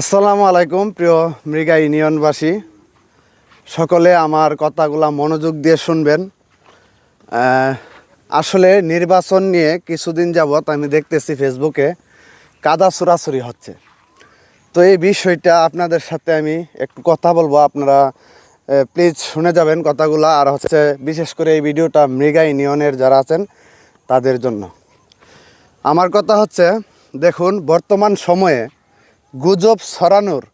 আসসালামু আলাইকুম, প্রিয় মৃগা ইউনিয়নবাসী। সকলে আমার কথাগুলা মনোযোগ দিয়ে শুনবেন। আসলে নির্বাচন নিয়ে কিছুদিন যাবৎ আমি দেখতেছি ফেসবুকে কাদা চুরাচুরি হচ্ছে। তো এই বিষয়টা আপনাদের সাথে আমি একটু কথা বলব, আপনারা প্লিজ শুনে যাবেন কথাগুলো। আর হচ্ছে বিশেষ করে এই ভিডিওটা মৃগা ইউনিয়নের যারা আছেন, তাদের জন্য। আমার কথা হচ্ছে, দেখুন, বর্তমান সময়ে গুজব ছড়ানোর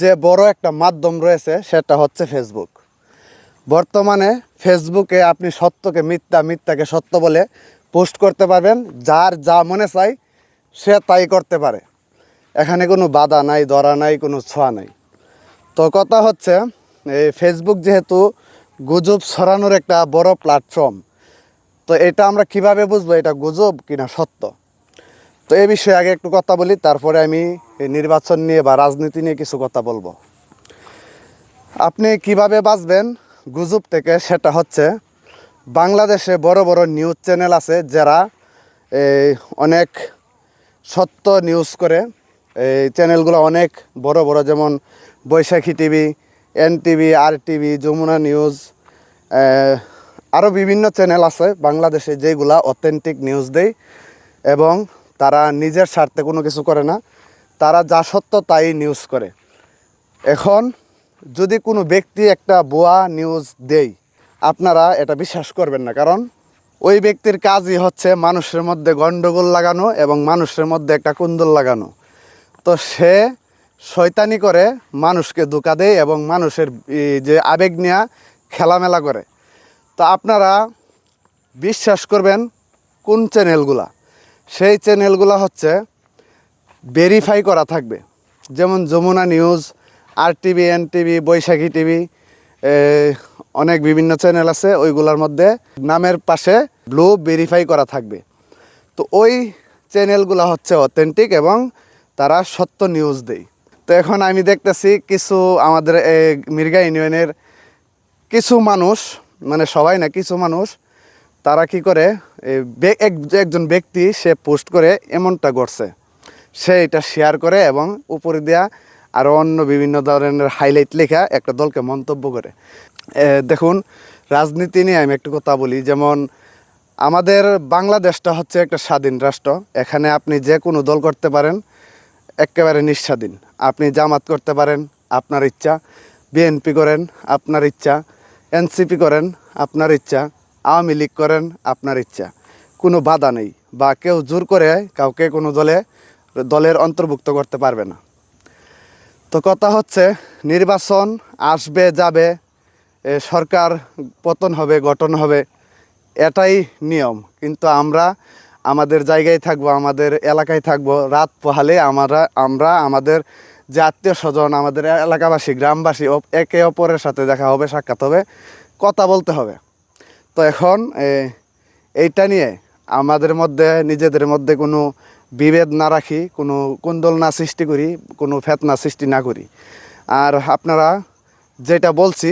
যে বড় একটা মাধ্যম রয়েছে, সেটা হচ্ছে ফেসবুক বর্তমানে ফেসবুকে আপনি সত্যকে মিথ্যা, মিথ্যাকে সত্য বলে পোস্ট করতে পারবেন, যার যা মনে চাই সে তাই করতে পারে। এখানে কোনো বাধা নাই, ধরা নাই, কোনো ছোঁয়া নাই। তো কথা হচ্ছে, এই ফেসবুক যেহেতু গুজব ছড়ানোর একটা বড় প্ল্যাটফর্ম তো এটা আমরা কীভাবে বুঝব? এটা গুজব কিনা সত্য? তো এই বিষয়ে আগে একটু কথা বলি, তারপরে আমি নির্বাচন নিয়ে বা রাজনীতি নিয়ে কিছু কথা বলব। আপনি কীভাবে বাঁচবেন? গুজব থেকে সেটা হচ্ছে, বাংলাদেশে বড় বড় নিউজ চ্যানেল আছে যারা এই অনেক সত্য নিউজ করে। এই চ্যানেলগুলো অনেক বড় বড় যেমন Baishakhi TV N TV R TV Jamuna news আরও বিভিন্ন চ্যানেল আছে বাংলাদেশে যেগুলা অথেন্টিক নিউজ দেয়। এবং তারা নিজের স্বার্থে কোনো কিছু করে না। তারা যা সত্য তাই নিউজ করে। এখন যদি কোনো ব্যক্তি একটা বোয়া নিউজ দেয়, আপনারা এটা বিশ্বাস করবেন না। কারণ ওই ব্যক্তির কাজই হচ্ছে মানুষের মধ্যে গণ্ডগোল লাগানো এবং মানুষের মধ্যে একটা কুন্দল লাগানো। তো সে শয়তানি করে মানুষকে ধোকা দেয় এবং মানুষের যে আবেগ নিয়ে খেলামেলা করে। তো আপনারা বিশ্বাস করবেন কোন চ্যানেলগুলা সেই চ্যানেলগুলো হচ্ছে ভেরিফাই করা থাকবে। যেমন Jamuna news R TV N TV Baishakhi TV অনেক বিভিন্ন চ্যানেল আছে, ওইগুলোর মধ্যে নামের পাশে ব্লু ভেরিফাই করা থাকবে। তো ওই চ্যানেলগুলো হচ্ছে অথেন্টিক এবং তারা সত্য নিউজ দেয়। তো এখন আমি দেখতেছি কিছু আমাদের মির্গা ইউনিয়নের কিছু মানুষ মানে সবাই না, কিছু মানুষ তারা কি করে? এক- একজন ব্যক্তি সে পোস্ট করে এমনটা করছে সে এটা শেয়ার করে এবং উপরে দেয়া আরও অন্য বিভিন্ন ধরনের হাইলাইট লেখা একটা দলকে মন্তব্য করে। দেখুন, রাজনীতি নিয়ে আমি একটু কথা বলি। যেমন, আমাদের বাংলাদেশটা হচ্ছে একটা স্বাধীন রাষ্ট্র। এখানে আপনি যে কোনো দল করতে পারেন, একেবারে নিঃস্বাধীন। আপনি জামাত করতে পারেন, আপনার ইচ্ছা। বিএনপি করেন, আপনার ইচ্ছা। এনসিপি করেন, আপনার ইচ্ছা। আওয়ামী লীগ করেন আপনার ইচ্ছা। কোনো বাধা নেই বা কেউ জোর করে কাউকে কোনো দলে, দলের অন্তর্ভুক্ত করতে পারবে না। তো কথা হচ্ছে, নির্বাচন আসবে, যাবে সরকার পতন হবে, গঠন হবে, এটাই নিয়ম। কিন্তু আমরা আমাদের জায়গায় থাকব, আমাদের এলাকায় থাকব, রাত পোহালে আমরা আমরা আমাদের যে আত্মীয় স্বজন, আমাদের এলাকাবাসী, গ্রামবাসী, একে অপরের সাথে দেখা হবে, সাক্ষাৎ হবে, কথা বলতে হবে। তো এখন এইটা নিয়ে আমাদের মধ্যে, নিজেদের মধ্যে কোনো বিভেদ না রাখি, কোনো কুন্দল না সৃষ্টি করি, কোনো ফেতনা সৃষ্টি না করি। আর আপনারা যেটা বলছি,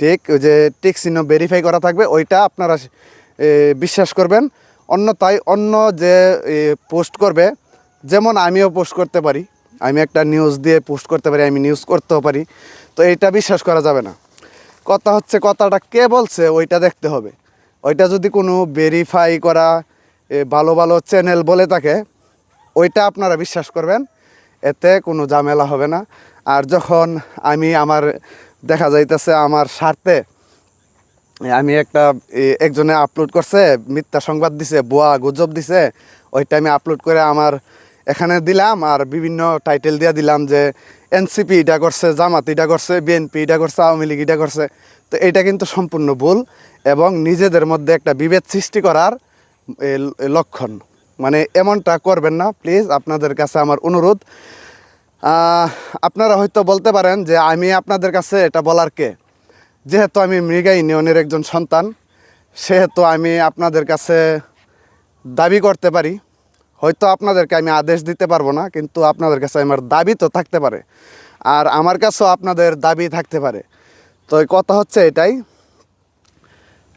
ঠিক যে টিক চিহ্ন ভেরিফাই করা থাকবে, ওইটা আপনারা বিশ্বাস করবেন। অন্য তাই অন্য যে পোস্ট করবে, যেমন আমিও পোস্ট করতে পারি, আমি একটা নিউজ দিয়ে পোস্ট করতে পারি, আমি নিউজ করতেও পারি, তো এইটা বিশ্বাস করা যাবে না। কথা হচ্ছে, কথাটা কে বলছে ওইটা দেখতে হবে। ওইটা যদি কোনো ভেরিফাই করা ভালো ভালো চ্যানেল বলে থাকে, ওইটা আপনারা বিশ্বাস করবেন, এতে কোনো ঝামেলা হবে না। আর যখন আমি আমার, দেখা যাইতেছে আমার স্বার্থে আমি একটা একজনে আপলোড করছে, মিথ্যা সংবাদ দিছে বোয়া গুজব দিছে, ওইটা আমি আপলোড করে আমার এখানে দিলাম আর বিভিন্ন টাইটেল দিয়ে দিলাম যে এনসিপি এটা করছে, জামাত এটা করছে বিএনপি এটা করছে, আওয়ামী লীগ এটা করছে। তো এটা কিন্তু সম্পূর্ণ ভুল এবং নিজেদের মধ্যে একটা বিভেদ সৃষ্টি করার লক্ষণ। মানে এমনটা করবেন না প্লিজ আপনাদের কাছে আমার অনুরোধ। আপনারা হয়তো বলতে পারেন যে আমি আপনাদের কাছে এটা বলার কে? যেহেতু আমি মৃগা ইউনিয়নের একজন সন্তান, সেহেতু আমি আপনাদের কাছে দাবি করতে পারি। হয়তো আপনাদেরকে আমি আদেশ দিতে পারব না, কিন্তু আপনাদের কাছে আমার দাবি তো থাকতে পারে। আর আমার কাছেও আপনাদের দাবি থাকতে পারে। তো এই কথা হচ্ছে এটাই,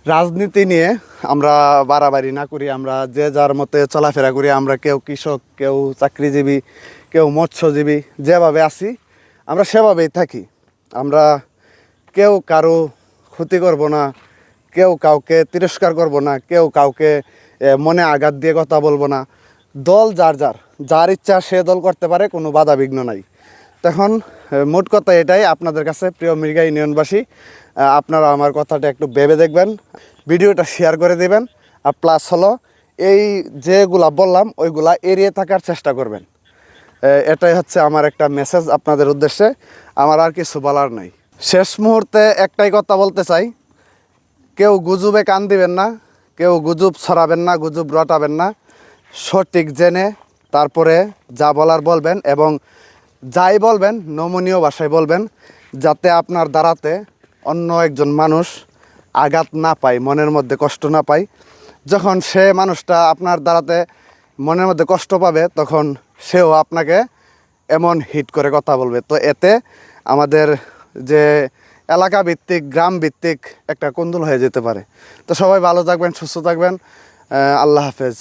রাজনীতি নিয়ে আমরা বাড়াবাড়ি না করি, আমরা যে যার মতে চলাফেরা করি, আমরা কেউ কৃষক, কেউ চাকরিজীবী, কেউ মৎস্যজীবী, যেভাবে আছি, আমরা সেভাবেই থাকি। আমরা কেউ কারও ক্ষতি করব না, কেউ কাউকে তিরস্কার করব না, কেউ কাউকে মনে আঘাত দিয়ে কথা বলব না। দল যার যার যার ইচ্ছা সে দল করতে পারে, কোনো বাধা বিঘ্ন নাই। তখন মোট কথা এটাই, আপনাদের কাছে প্রিয় মৃগা ইউনিয়নবাসী আপনারা আমার কথাটা একটু ভেবে দেখবেন, ভিডিওটা শেয়ার করে দেবেন, আর প্লাস হলো, এই যেগুলা বললাম, ওইগুলা এড়িয়ে থাকার চেষ্টা করবেন। এটাই হচ্ছে আমার একটা মেসেজ আপনাদের উদ্দেশ্যে, আমার আর কিছু বলার নাই। শেষ মুহূর্তে একটাই কথা বলতে চাই, কেউ গুজবে কান দিবেন না, কেউ গুজব ছড়াবেন না, গুজব রটাবেন না সঠিক জেনে তারপরে যা বলার বলবেন এবং যাই বলবেন, নমনীয় ভাষায় বলবেন, যাতে আপনার দ্বারাতে অন্য একজন মানুষ আঘাত না পায়, মনের মধ্যে কষ্ট না পায়। যখন সে মানুষটা আপনার দ্বারাতে মনের মধ্যে কষ্ট পাবে, তখন সেও আপনাকে এমন হিট করে কথা বলবে। তো এতে আমাদের যে এলাকা ভিত্তিক গ্রাম ভিত্তিক একটা কুন্দল হয়ে যেতে পারে। তো সবাই ভালো থাকবেন, সুস্থ থাকবেন। আল্লাহ হাফেজ।